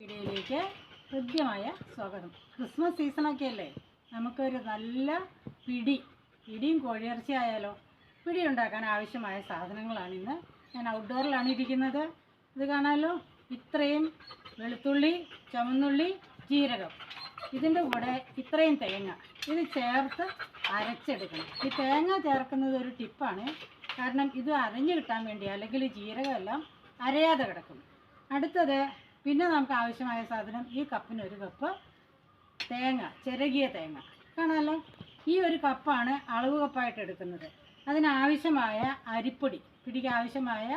വീഡിയോയിലേക്ക് ഹൃദ്യമായ സ്വാഗതം. ക്രിസ്മസ് സീസണൊക്കെ അല്ലേ? നമുക്കൊരു നല്ല പിടി പിടിയും കോഴിയിറച്ചി ആയാലോ പിടി ഉണ്ടാക്കാൻ ആവശ്യമായ സാധനങ്ങളാണ് ഇന്ന്. ഞാൻ ഔട്ട്ഡോറിലാണ് ഇരിക്കുന്നത്. ഇത് കാണാമല്ലോ ഇത്രയും വെളുത്തുള്ളി ചുമന്നുള്ളി ജീരകം. ഇതിന്റെ കൂടെ ഇത്രയും തേങ്ങ. ഇത് ചേർത്ത് അരച്ചെടുക്കണം. ഈ തേങ്ങ ചേർക്കുന്നത് ഒരു ടിപ്പാണ്. കാരണം ഇത് അരഞ്ഞു കിട്ടാൻ വേണ്ടി അല്ലെങ്കിൽ ജീരകമെല്ലാം അരയാതെ കിടക്കും. അടുത്തത് പിന്നെ നമുക്ക് ആവശ്യമായ സാധനം ഈ കപ്പിന് ഒരു കപ്പ് തേങ്ങ ചിരകിയ തേങ്ങ. കാണാമല്ലോ? ഈ ഒരു കപ്പാണ് അളവ് കപ്പായിട്ട് എടുക്കുന്നത്. അതിനാവശ്യമായ അരിപ്പൊടി പിടിക്ക് ആവശ്യമായ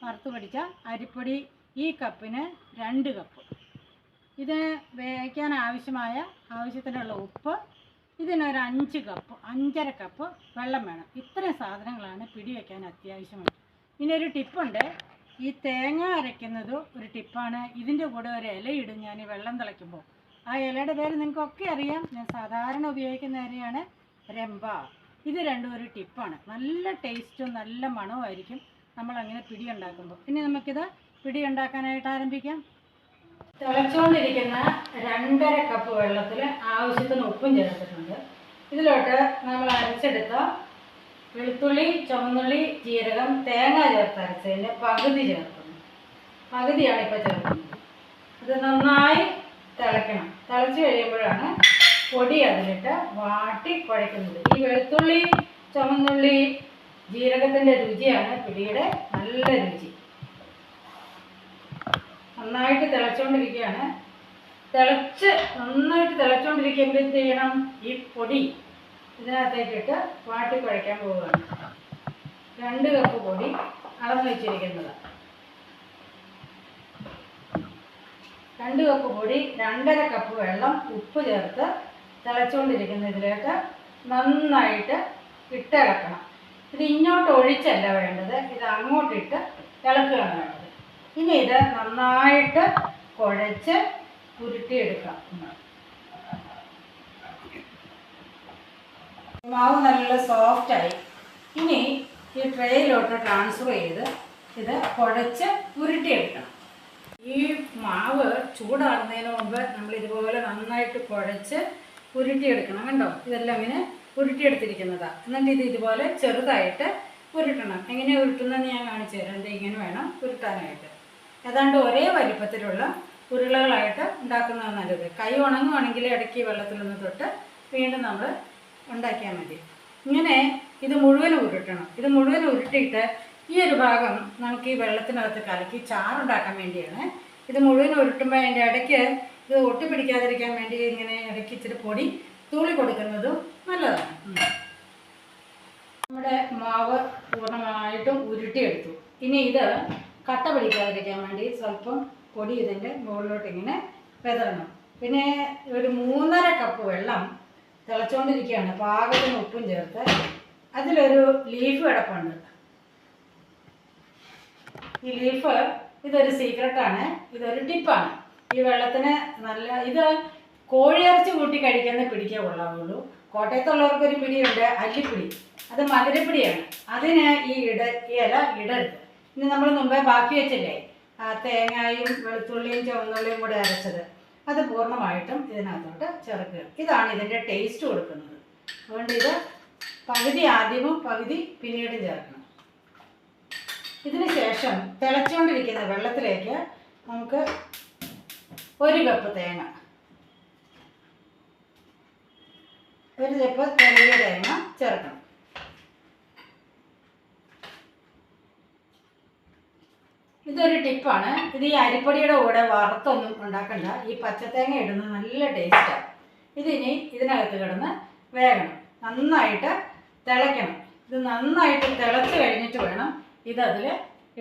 വറുത്ത് പിടിച്ച അരിപ്പൊടി ഈ കപ്പിന് രണ്ട് കപ്പ്. ഇത് വേവിക്കാൻ ആവശ്യമായ ആവശ്യത്തിനുള്ള ഉപ്പ് ഇതിനൊരു അഞ്ച് കപ്പ് അഞ്ചര കപ്പ് വെള്ളം വേണം. ഇത്രയും സാധനങ്ങളാണ് പിടി വയ്ക്കാൻ അത്യാവശ്യമാണ് പിന്നെ ഒരു ടിപ്പുണ്ട്. ഈ തേങ്ങ അരയ്ക്കുന്നത് ഒരു ടിപ്പാണ്. ഇതിന്റെ കൂടെ ഒരു ഇലയിടും ഞാൻ ഈ വെള്ളം തിളയ്ക്കുമ്പോൾ ആ ഇലയുടെ പേര് നിങ്ങൾക്കൊക്കെ അറിയാം. ഞാൻ സാധാരണ ഉപയോഗിക്കുന്ന ഇലയാണ് രമ്പ. ഇത് രണ്ടും ഒരു ടിപ്പാണ്. നല്ല ടേസ്റ്റും നല്ല മണവുമായിരിക്കും നമ്മളങ്ങനെ പിടി ഉണ്ടാക്കുമ്പോൾ ഇനി നമുക്കിത് പിടി ഉണ്ടാക്കാനായിട്ട് ആരംഭിക്കാം. തിളച്ചുകൊണ്ടിരിക്കുന്ന രണ്ടര കപ്പ് വെള്ളത്തിൽ ആവശ്യത്തിന് ഉപ്പും ചേർത്തിട്ടുണ്ട്. ഇതിലോട്ട് നമ്മൾ അരച്ചെടുത്ത വെളുത്തുള്ളി ചുവന്നുള്ളി ജീരകം തേങ്ങ ചേർത്തരച്ചതിന്റെ പകുതി ചേർക്കുന്നു. പകുതിയാണ് ഇപ്പോൾ ചേർക്കുന്നത്. ഇത് നന്നായി തിളയ്ക്കണം. തിളച്ച് കഴിയുമ്പോഴാണ് പൊടി അതിലിട്ട് വാട്ടി കുഴയ്ക്കുന്നത്. ഈ വെളുത്തുള്ളി ചുവന്നുള്ളി ജീരകത്തിന്റെ രുചിയാണ് പിടിയുടെ നല്ല രുചി. നന്നായിട്ട് തിളച്ചുകൊണ്ടിരിക്കുകയാണ് തിളച്ച് നന്നായിട്ട് തിളച്ചുകൊണ്ടിരിക്കുമ്പോൾ എന്ത് ചെയ്യണം? ഈ പൊടി ഇതിനകത്തേക്കിട്ട് വാട്ടി കുഴയ്ക്കാൻ പോവുകയാണ്. രണ്ട് കപ്പ് പൊടി അളന്ന് വെച്ചിരിക്കുന്നത്. രണ്ട് കപ്പ് പൊടി രണ്ടര കപ്പ് വെള്ളം ഉപ്പ് ചേർത്ത് തിളച്ചുകൊണ്ടിരിക്കുന്ന ഇതിലേക്ക് നന്നായിട്ട് ഇട്ടിളക്കണം. ഇത് ഇങ്ങോട്ട് ഒഴിച്ചല്ല വേണ്ടത് ഇത് അങ്ങോട്ടിട്ട് ഇളക്കുകയാണ് വേണ്ടത്. ഇനി ഇത് നന്നായിട്ട് കുഴച്ച് ഉരുട്ടിയെടുക്കാം. മാവ് നല്ല സോഫ്റ്റായി ഇനി ഈ ട്രേയിലോട്ട് ട്രാൻസ്ഫർ ചെയ്ത് ഇത് കുഴച്ച് ഉരുട്ടിയെടുക്കണം. ഈ മാവ് ചൂടാറുന്നതിന് മുമ്പ് നമ്മൾ ഇതുപോലെ നന്നായിട്ട് കുഴച്ച് ഉരുട്ടിയെടുക്കണം കണ്ടോ? ഇതെല്ലാം ഇങ്ങനെ ഉരുട്ടിയെടുത്തിരിക്കുന്നതാണ് എന്നിട്ട് ഇത് ഇതുപോലെ ചെറുതായിട്ട് ഉരുട്ടണം. എങ്ങനെ ഉരുട്ടുന്നതെന്ന് ഞാൻ കാണിച്ചു തരാം. ഇങ്ങനെ വേണം ഉരുട്ടാനായിട്ട്. ഏതാണ്ട് ഒരേ വലിപ്പത്തിലുള്ള ഉരുളകളായിട്ട് ഉണ്ടാക്കുന്നതാണ് നല്ലത്. കൈ ഉണങ്ങുവാണെങ്കിൽ ഇടയ്ക്ക് വെള്ളത്തിലൊന്ന് തൊട്ട് വീണ്ടും നമ്മൾ ഉണ്ടാക്കിയാൽ മതി. ഇങ്ങനെ ഇത് മുഴുവൻ ഉരുട്ടണം. ഇത് മുഴുവൻ ഉരുട്ടിയിട്ട് ഈ ഒരു ഭാഗം നമുക്ക് ഈ വെള്ളത്തിനകത്ത് കലക്കി ചാറുണ്ടാക്കാൻ വേണ്ടിയാണ്. ഇത് മുഴുവൻ ഉരുട്ടുമ്പോൾ അതിന്റെ ഇടയ്ക്ക് ഇത് ഒട്ടിപ്പിടിക്കാതിരിക്കാൻ വേണ്ടി ഇങ്ങനെ ഇടയ്ക്ക് ഇച്ചിരി പൊടി തൂളി കൊടുക്കുന്നതും നല്ലതാണ്. നമ്മുടെ മാവ് പൂർണമായിട്ടും ഉരുട്ടിയെടുത്തു. ഇനി ഇത് കട്ട പിടിക്കാതിരിക്കാൻ വേണ്ടി സ്വല്പം പൊടി ഇതിന്റെ മുകളിലോട്ട് ഇങ്ങനെ വിതറണം. പിന്നെ ഒരു മൂന്നര കപ്പ് വെള്ളം തിളച്ചുകൊണ്ടിരിക്കുകയാണ് പാകത്തിന് ഉപ്പും ചേർത്ത് അതിലൊരു ലീഫ് കിടപ്പുണ്ട്. ഈ ലീഫ് ഇതൊരു സീക്രട്ടാണ് ഇതൊരു ടിപ്പാണ് ഈ വെള്ളത്തിന് നല്ല ഇത് കോഴിയിറച്ചി കൂട്ടി കഴിക്കുന്ന പിടിക്കേ കൊള്ളാവുള്ളൂ കോട്ടയത്തുള്ളവർക്ക് ഒരു പിടിയുണ്ട് അല്ലിപ്പിടി. അത് മധുരപ്പിടിയാണ്. അതിന് ഈ ഇട ഈ ഇല ഇടരുത്. ഇനി നമ്മൾ മുമ്പേ ബാക്കി വെച്ചില്ലേ? തേങ്ങയും വെളുത്തുള്ളിയും ചുവന്നുള്ളിയും കൂടെ അരച്ചത്. അത് പൂർണമായിട്ടും ഇതിനകത്തോട്ട് ചേർക്കുക. ഇതാണ് ഇതിന്റെ ടേസ്റ്റ് കൊടുക്കുന്നത്. അതുകൊണ്ട് ഇത് പകുതി ആദ്യവും പകുതി പിന്നീടും ചേർക്കണം. ഇതിന് ശേഷം തിളച്ചുകൊണ്ടിരിക്കുന്ന വെള്ളത്തിലേക്ക് നമുക്ക് ഒരു കപ്പ് തേങ്ങ. ഒരു കപ്പ് തെളിയ തേങ്ങ ചേർക്കണം. ഇതൊരു ടിപ്പാണ്. ഇത് ഈ അരിപ്പൊടിയുടെ കൂടെ വറുത്തൊന്നും ഉണ്ടാക്കണ്ട. ഈ പച്ചത്തേങ്ങ ഇടുന്നത് നല്ല ടേസ്റ്റാണ് ഇതിനി ഇതിനകത്ത് കിടന്ന് വേകണം. നന്നായിട്ട് തിളയ്ക്കണം. ഇത് നന്നായിട്ട് തിളച്ച് കഴിഞ്ഞിട്ട് വേണം ഇതതിൽ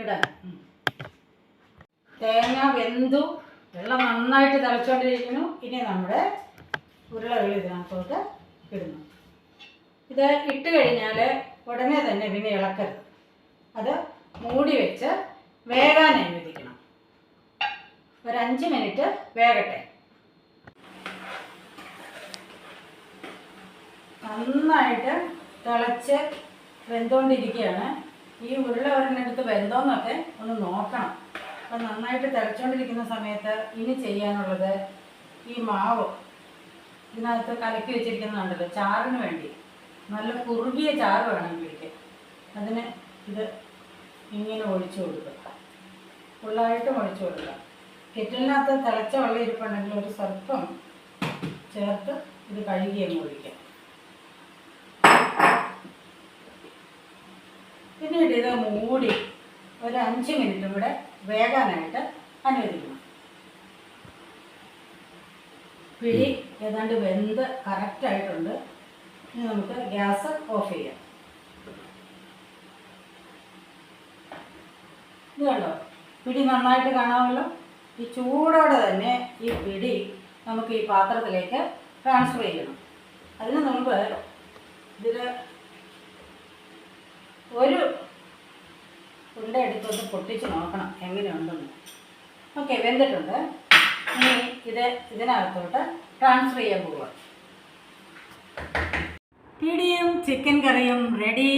ഇടാൻ. തേങ്ങ വെന്തു. വെള്ളം നന്നായിട്ട് തിളച്ചുകൊണ്ടിരിക്കുന്നു ഇനി നമ്മുടെ ഉരുളകൾ ഇതിനകത്തോട്ട് ഇടുന്നു. ഇത് ഇട്ട് കഴിഞ്ഞാൽ ഉടനെ തന്നെ പിന്നെ ഇളക്കരുത്. അത് മൂടി വെച്ച് വേകാൻ അനുവദിക്കണം. ഒരു അഞ്ച് മിനിറ്റ് വേകട്ടെ. നന്നായിട്ട് തിളച്ച് വെന്തോണ്ടിരിക്കുകയാണ് ഈ ഉരുള ഒരെണ്ണെടുത്ത് വെന്തോന്നൊക്കെ ഒന്ന് നോക്കണം. അപ്പം നന്നായിട്ട് തിളച്ചുകൊണ്ടിരിക്കുന്ന സമയത്ത് ഇനി ചെയ്യാനുള്ളത് ഈ മാവ്. ഇതിനകത്ത് കലക്കി വെച്ചിരിക്കുന്നുണ്ടല്ലോ ചാറിന് വേണ്ടി. നല്ല കുറുകിയ ചാറ് വേണം ഇവിടേക്ക് അതിന് ഇത് ഇങ്ങനെ ഒഴിച്ചു കൊടുക്കുക. ഫുള്ളായിട്ടും ഒഴിച്ചു കൊടുക്കുക. കെറ്റിലിനകത്ത് തിളച്ച വെള്ളം ഇരിപ്പുണ്ടെങ്കിൽ ഒരു സ്വല്പം ചേർത്ത് ഇത് കഴുകി അങ്ങ് ഒഴിക്കാം പിന്നീട് ഇത് മൂടി ഒരു അഞ്ച് മിനിറ്റ് കൂടെ വേകാനായിട്ട് അനുവദിക്കണം. പിഴി ഏതാണ്ട് വെന്ത് കറക്റ്റായിട്ടുണ്ട് ഇനി നമുക്ക് ഗ്യാസ് ഓഫ് ചെയ്യാം. ഇത് കണ്ടോ? പിടി നന്നായിട്ട് കാണാമല്ലോ. ഈ ചൂടോടെ തന്നെ ഈ പിടി നമുക്ക് ഈ പാത്രത്തിലേക്ക് ട്രാൻസ്ഫർ ചെയ്യണം. അതിന് മുമ്പ് ഇതിൽ ഒരു ഉണ്ട എടുത്തൊന്ന് പൊട്ടിച്ച് നോക്കണം എങ്ങനെയുണ്ടെന്ന്. ഓക്കെ വെന്തിട്ടുണ്ട്. ഇനി ഇത് ഇതിനകത്തോട്ട് ട്രാൻസ്ഫർ ചെയ്യാൻ പോവുക. പിടിയും ചിക്കൻ കറിയും റെഡി